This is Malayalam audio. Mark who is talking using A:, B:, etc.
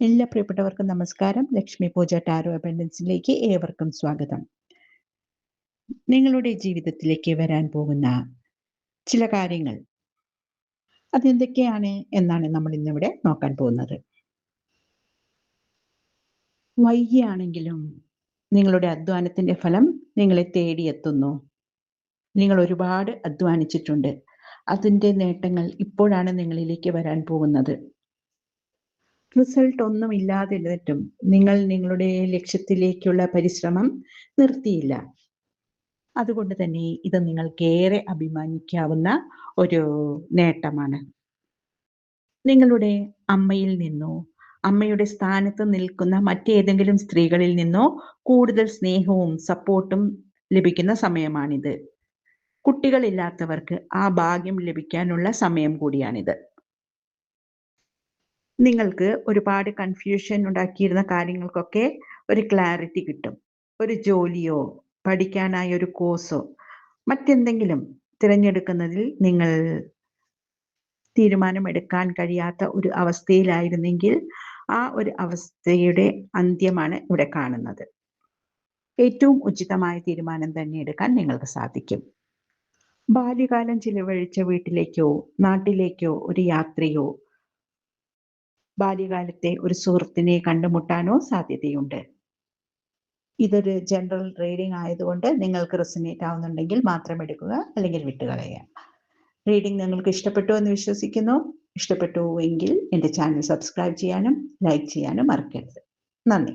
A: എല്ലാ പ്രിയപ്പെട്ടവർക്കും നമസ്കാരം. ലക്ഷ്മി പൂജ ടാരോ അബൻഡൻസിലേക്ക് ഏവർക്കും സ്വാഗതം. നിങ്ങളുടെ ജീവിതത്തിലേക്ക് വരാൻ പോകുന്ന ചില കാര്യങ്ങൾ അതെന്തൊക്കെയാണ് എന്നാണ് നമ്മൾ ഇന്നിവിടെ നോക്കാൻ പോകുന്നത്. വൈകിയാണെങ്കിലും നിങ്ങളുടെ അധ്വാനത്തിന്റെ ഫലം നിങ്ങളെ തേടിയെത്തുന്നു. നിങ്ങൾ ഒരുപാട് അധ്വാനിച്ചിട്ടുണ്ട്. അതിന്റെ നേട്ടങ്ങൾ ഇപ്പോഴാണ് നിങ്ങളിലേക്ക് വരാൻ പോകുന്നത്. റിസൾട്ട് ഒന്നും ഇല്ലാതിരുന്നിട്ടും നിങ്ങൾ നിങ്ങളുടെ ലക്ഷ്യത്തിലേക്കുള്ള പരിശ്രമം നിർത്തിയില്ല. അതുകൊണ്ട് തന്നെ ഇത് നിങ്ങൾക്ക് ഏറെ അഭിമാനിക്കാവുന്ന ഒരു നേട്ടമാണ്. നിങ്ങളുടെ അമ്മയിൽ നിന്നോ അമ്മയുടെ സ്ഥാനത്ത് നിൽക്കുന്ന മറ്റേതെങ്കിലും സ്ത്രീകളിൽ നിന്നോ കൂടുതൽ സ്നേഹവും സപ്പോർട്ടും ലഭിക്കുന്ന സമയമാണിത്. കുട്ടികളില്ലാത്തവർക്ക് ആ ഭാഗ്യം ലഭിക്കാനുള്ള സമയം കൂടിയാണിത്. നിങ്ങൾക്ക് ഒരുപാട് കൺഫ്യൂഷൻ ഉണ്ടാക്കിയിരുന്ന കാര്യങ്ങൾക്കൊക്കെ ഒരു ക്ലാരിറ്റി കിട്ടും. ഒരു ജോലിയോ പഠിക്കാനായ ഒരു കോഴ്സോ മറ്റെന്തെങ്കിലും തിരഞ്ഞെടുക്കുന്നതിൽ നിങ്ങൾ തീരുമാനമെടുക്കാൻ കഴിയാത്ത ഒരു അവസ്ഥയിലായിരുന്നെങ്കിൽ ആ ഒരു അവസ്ഥയുടെ അന്ത്യമാണ് ഇവിടെ കാണുന്നത്. ഏറ്റവും ഉചിതമായ തീരുമാനം തന്നെ എടുക്കാൻ നിങ്ങൾക്ക് സാധിക്കും. ബാല്യകാലം ചിലവഴിച്ച വീട്ടിലേക്കോ നാട്ടിലേക്കോ ഒരു യാത്രയോ ബാല്യകാലത്തെ ഒരു സുഹൃത്തിനെ കണ്ടുമുട്ടാനോ സാധ്യതയുണ്ട്. ഇതൊരു ജനറൽ റീഡിംഗ് ആയതുകൊണ്ട് നിങ്ങൾക്ക് റെസിനേറ്റ് ആവുന്നുണ്ടെങ്കിൽ മാത്രം എടുക്കുക അല്ലെങ്കിൽ വിട്ടുകളയുക റീഡിംഗ് നിങ്ങൾക്ക് ഇഷ്ടപ്പെട്ടു എന്ന് വിശ്വസിക്കുന്നു. ഇഷ്ടപ്പെട്ടു എങ്കിൽ എന്റെ ചാനൽ സബ്സ്ക്രൈബ് ചെയ്യാനും ലൈക്ക് ചെയ്യാനും മറക്കരുത്. നന്ദി.